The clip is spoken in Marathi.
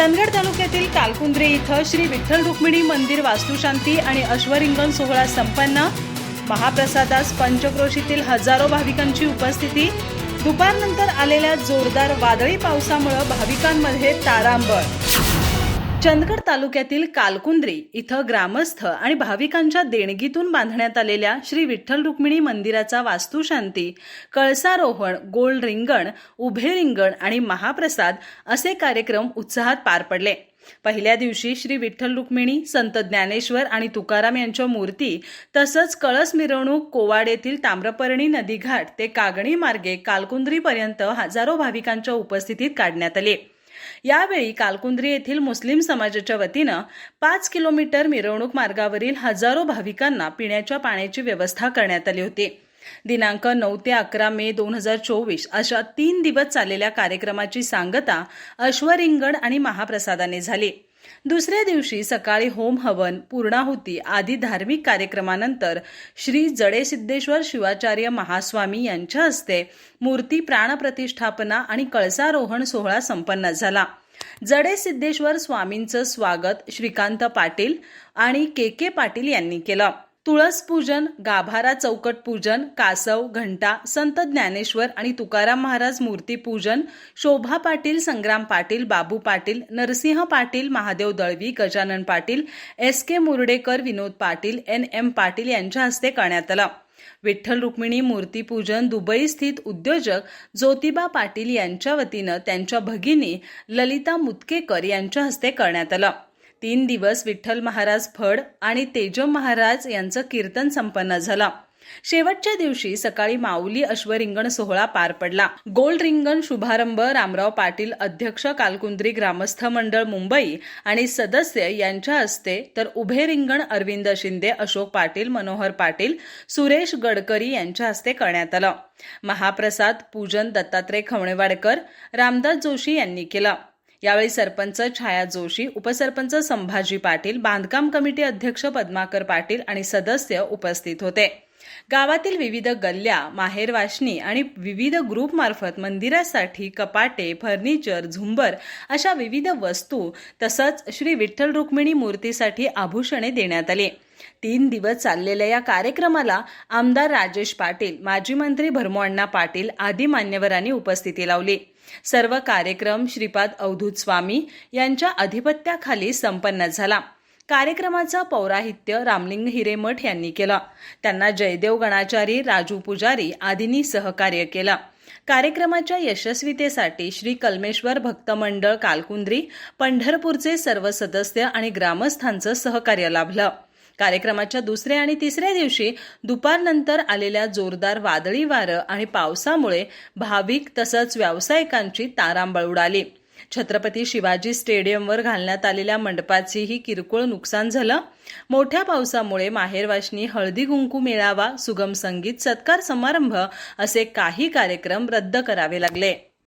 चंदगड तालुक्यातील कालकुंद्रे इथं श्री विठ्ठल रुक्मिणी मंदिर वास्तुशांती आणि अश्वरिंगण सोहळा संपन्न. महाप्रसादास पंचक्रोशीतील हजारो भाविकांची उपस्थिती. दुपारनंतर आलेल्या जोरदार वादळी पावसामुळे भाविकांमध्ये तारांबळ. चंदगड तालुक्यातील कालकुंद्री इथं ग्रामस्थ आणि भाविकांच्या देणगीतून बांधण्यात आलेल्या श्री विठ्ठल रुक्मिणी मंदिराचा वास्तुशांती कळसारोहण गोल रिंगण उभे रिंगण आणि महाप्रसाद असे कार्यक्रम उत्साहात पार पडले. पहिल्या दिवशी श्री विठ्ठल रुक्मिणी संत ज्ञानेश्वर आणि तुकाराम यांच्या मूर्ती तसंच कळस मिरवणूक कोवाड येथील ताम्रपर्णी नदीघाट ते कागणी मार्गे कालकुंद्रीपर्यंत हजारो भाविकांच्या उपस्थितीत काढण्यात आले. यावेळी कालकुंद्री येथील मुस्लिम समाजाच्या वतीनं पाच किलोमीटर मिरवणूक मार्गावरील हजारो भाविकांना पिण्याच्या पाण्याची व्यवस्था करण्यात आली होती. दिनांक नऊ ते अकरा मे दोन हजार चोवीस अशा तीन दिवस चाललेल्या कार्यक्रमाची सांगता अश्वरिंगण आणि महाप्रसादाने झाली. दुसऱ्या दिवशी सकाळी होम हवन पूर्णाहुती आदी धार्मिक कार्यक्रमानंतर श्री जडेसिद्धेश्वर शिवाचार्य महास्वामी यांच्या हस्ते मूर्ती प्राणप्रतिष्ठापना आणि कळसारोहण सोहळा संपन्न झाला. जडे सिद्धेश्वर स्वामींचं स्वागत श्रीकांत पाटील आणि के के पाटील यांनी केलं. तुळस पूजन गाभारा चौकट पूजन कासव घंटा संत ज्ञानेश्वर आणि तुकाराम महाराज मूर्ती पूजन Shobha Patil Sangram Patil Babu Patil Narsinh Patil Mahadev Dalvi Gajanan Patil S K Murdekar Vinod Patil N M Patil यांच्या हस्ते करण्यात आलं. विठ्ठल रुक्मिणी मूर्तीपूजन दुबई स्थित उद्योजक ज्योतिबा पाटील यांच्या वतीनं त्यांच्या भगिनी ललिता मुतकेकर यांच्या हस्ते करण्यात आलं. तीन दिवस विठ्ठल महाराज फड आणि तेजम महाराज यांचं कीर्तन संपन्न झालं. शेवटच्या दिवशी सकाळी माऊली अश्वरिंगण सोहळा पार पडला. गोल रिंगण शुभारंभ रामराव पाटील अध्यक्ष कालकुंद्री ग्रामस्थ मंडळ मुंबई आणि सदस्य यांच्या हस्ते तर उभे रिंगण अरविंद शिंदे अशोक पाटील मनोहर पाटील सुरेश गडकरी यांच्या हस्ते करण्यात आलं. महाप्रसाद पूजन दत्तात्रय खवणेवाडकर रामदास जोशी यांनी केलं. यावेळी सरपंच छाया जोशी उपसरपंच संभाजी पाटील बांधकाम कमिटी अध्यक्ष पद्माकर पाटील आणि सदस्य उपस्थित होते. गावातील विविध गल्ल्या माहेरवाशनी आणि विविध ग्रुपमार्फत मंदिरासाठी कपाटे फर्निचर झुंबर अशा विविध वस्तू तसंच श्री विठ्ठल रुक्मिणी मूर्तीसाठी आभूषणे देण्यात आली. तीन दिवस चाललेल्या या कार्यक्रमाला आमदार राजेश पाटील माजी मंत्री भरमोअण्णा पाटील आदी मान्यवरांनी उपस्थिती लावली. सर्व कार्यक्रम श्रीपाद अवधूत स्वामी यांच्या अधिपत्याखाली संपन्न झाला. कार्यक्रमाचा पौराहित्य रामलिंग हिरेमठ यांनी केलं. त्यांना जयदेव गणाचारी राजू पुजारी आदींनी सहकार्य केलं. कार्यक्रमाच्या यशस्वीतेसाठी श्री कल्मेश्वर भक्त मंडळ कालकुंद्री पंढरपूरचे सर्व सदस्य आणि ग्रामस्थांचं सहकार्य लाभलं. कार्यक्रमाच्या दुसऱ्या आणि तिसऱ्या दिवशी दुपारनंतर आलेल्या जोरदार वादळी वारं आणि पावसामुळे भाविक तसंच व्यावसायिकांची तारांबळ उडाली. छत्रपती शिवाजी स्टेडियमवर घालण्यात आलेल्या मंडपाचेही किरकोळ नुकसान झालं. मोठ्या पावसामुळे माहेरवाशनी हळदी कुंकू मेळावा सुगम संगीत सत्कार समारंभ असे काही कार्यक्रम रद्द करावे लागले.